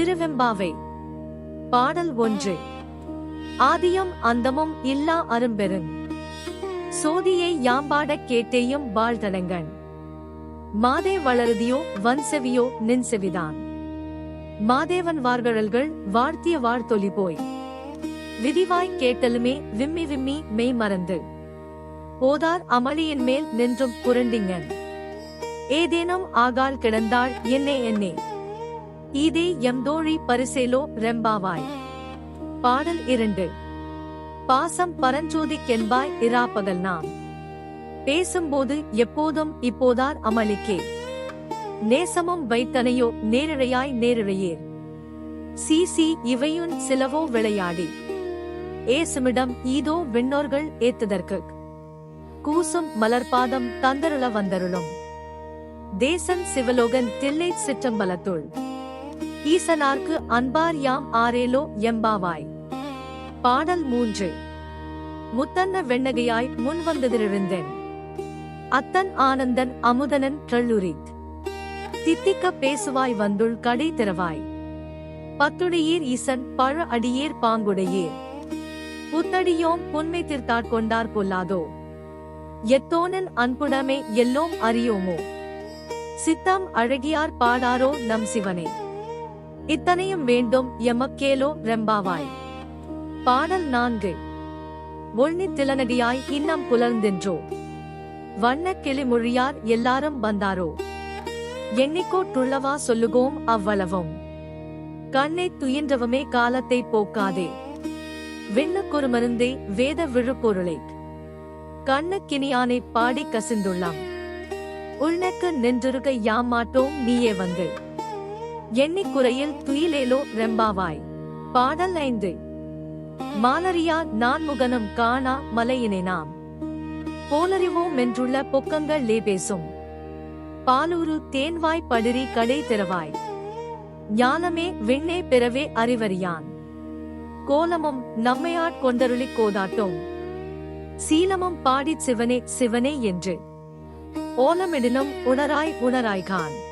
திருவெம்பாவை. பாடல் ஒன்று. ஆதியும் அந்தமும் இல்லா அரும்பெருங் சோதியை யாம்பாடக் கேட்டேயும் வாழ்தடங்கண் மாதே வளருதியோ வன்செவியோ நின்செவிதான். மாதேவன் வார்கழல்கள் வாழ்த்திய வாழ்த்தொலி போய் விதிவாய் கேட்டலுமே விம்மி விம்மி மெய் மறந்து. போதார் அமளியின் மேல் நின்றும் புரண்டிங்கன் ஏதேனும் ஆகால் கிடந்தாள் என்னே என்னே. இதே எம்தோழி பரிசேலோ ரெம்பாவாய். பாடல் இரண்டு. பாசம் பரஞ்சோதிக்கென்பாய் இராப்பகல் நாம் பேசும்போது எப்போதும் இப்போதார் அமளிக்கே. நேசமும் வைத்தனையோ நேரிழையாய் நேரிழையேர். சீசி இவையுன் சிலவோ விளையாடி. ஏசுமிடம் ஈதோ விண்ணோர்கள் ஏத்துதற்கு கூசும் மலர்பாதம் தந்தருள வந்தருளும். தேசன் சிவலோகன் தில்லை சிற்றம்பலத்துள். ஈசனார்க்கு அன்பார் யாம் ஆரேலோ எம்பாவாய். பாடல் மூன்று. முத்தன்ன வெண்ணகையாய் முன் வந்ததிலிருந்தேன். அத்தன் ஆனந்தன் அமுதனன் ட்ரள்ளுரித் தித்திக்க பேசுவாய் வந்துள் கடை திறவாய். பத்துடையீர் ஈசன் பழ அடியேர் பாங்குடையீர். புத்தடியோம் புன்மை கொண்டார் கொல்லாதோ எத்தோனன் அன்புடமே எல்லோம் அறியோமோ? சித்தம் அழகியார் பாடாரோ நம் சிவனே? இத்தனையும் வேண்டும் எமக்கேலோ ரெம்பாவாய். பாடல் நான்கு. ஒண்ணி திலனடியாய் இன்னம் புலர்ந்தென்றோ. வண்ண கிளிமொழியார் எல்லாரும் வந்தாரோ. எண்ணிக்கோ துள்ளவா சொல்லுகோம் அவ்வளவும். கண்ணை துயின்றவமே காலத்தை போக்காதே. விண்ணுக்கொரு மருந்தே வேத விழுப்பொருளை. கண்ணுக்கினியானை பாடி கசிந்துள்ளாம். உள்நக்கு நின்றிருக்க யாமாட்டோம் நீயே வந்து. எண்ணிக்குறையில் துயிலேலோ ரெம்பாவாய். பாடல் ஐந்து. மாலரியா நான்முகனும் காணா மலையினை நாம் போலறிவோம் என்றுள்ள பொக்கங்கள் லேபேசும். பாலூரு தேன்வாய் படிரி கடை திறவாய். ஞானமே விண்ணே பிறவே அறிவறியான். கோலமும் நம்மையாட் கொண்டருளிக் கோதாட்டும். சீலமும் பாடிச் சிவனே சிவனே என்று. ஓலமிடினும் உணராய் உணராய்கான்.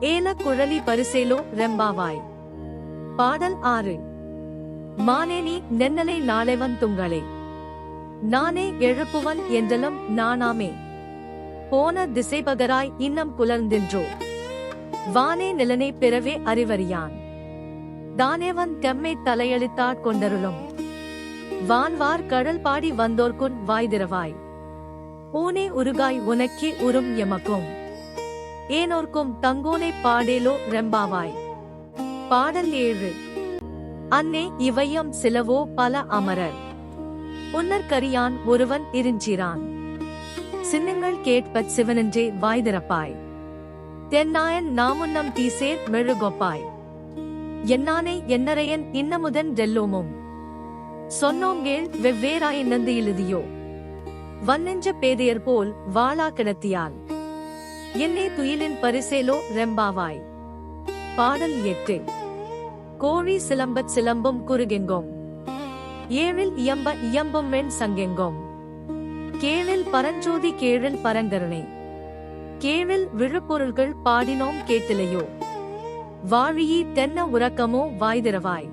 ஏல குழலி பரிசேலோ ரெம்பாவாய். பாடல் ஆறு. மானேனி நென்னலை நாளைவன் துங்களே. நானே எழுப்புவன் என்றலும் நானாமே. போன திசைபகராய் இன்னம் புலர்ந்தின்றோ வானே நிலனை பிறவே அறிவறியான். தானேவன் தெம்மை தலையளித்தாட் கொண்டருளும். வான்வார் கடல் பாடி வந்தோர்க்குன் வாய்திரவாய் பூனே உருகாய் உனக்கே உறும் எமக்கும். ஏனோர்க்கும் தங்கோனை பாடேலோ ரெம்பாவாய். பாடல் ஏழு. அன்னே இவையும் சிலவோ பல அமரர். உன்னற்கரியான் ஒருவன் இருஞ்சிறான் சின்னங்கள் கேட்பச் சிவனென்றே வாய்திறப்பாய். தென்னாயன் நாமுன்னம் தீசேர் மெழுகொப்பாய். என்னானே என்னரையன் இன்னமுதன் டெல்லோமும். சொன்னோங்கேள் வெவ்வேறாய் நந்து எழுதியோ வன்னெஞ்ச பேதையர் போல் வாளா கிடத்தியால். என்னே துயிலின் பரிசேலோ ரெம்பாவாய். பாடல் எட்டு. கோழி சிலம்பச் சிலம்பும் குறுகெங்கோம். ஏழில் இயம்ப இயம்பும் வெண் சங்கெங்கோம். கேழில் பரஞ்சோதி கேழில் பரங்கருணை. கேழில் விழுப்பொருள்கள் பாடினோம் கேட்டிலையோ. வாழியி தென்ன உறக்கமோ வாய்திரவாய்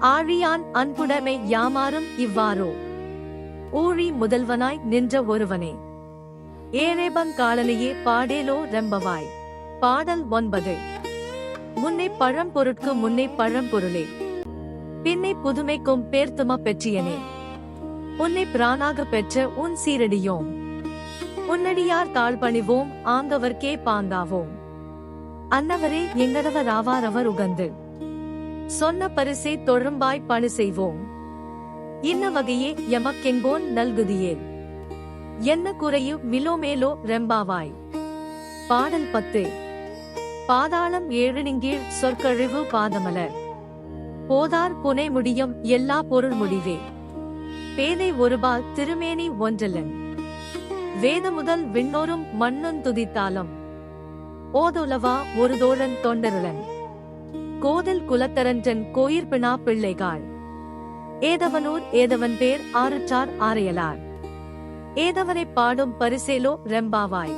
ஆழியான் அன்புடைமை யாமாறும் இவ்வாறோ. ஊழி முதல்வனாய் நின்ற ஒருவனே. ஏரேபங்காலனையே பாடேலோ ரெம்பவாய். பாடல் ஒன்பது. முன்னை பழம்பொருட்கு முன்னை பழம்பொருளே பின்னை புதுமைக்கும் பேர்த்தும பெற்றியனே. உன்னை பிரானாக பெற்ற உன் சீரடியோம். உன்னடியார் தாழ்பணிவோம் ஆங்கவர்க்கே பாங்காவோம். அன்னவரே எங்கடவர் ஆவாரவர் உகந்து. சொன்ன பரிசை தொழும்பாய் பணி செய்வோம். இன்ன வகையே எமக்கெங்கோன் நல்குதியேன் என்ன குறையு மிலோமேலோ ரெம்பாவாய். பாடல் பத்து. பாதாளம் ஏழுநிங்கீழ் சொற்கழிவு பாதமலர். போதார் புனை முடியும் எல்லா பொருள் முடிவே. பேதை ஒருபால் திருமேனி ஒன்றலன். வேத முதல் விண்ணோரும் மண்ணுன் துதித்தாலும். ஓதுலவா ஒரு தோழன் தொண்டருளன். கோதல் குலத்தரன்றன் கோயிர்பினா பிள்ளைகாள். ஏதவனூர் ஏதவன் பேர் ஆறுச்சார் ஆரையலார். ஏதவரை பாடும் பரிசேலோ ரெம்பாவாய்.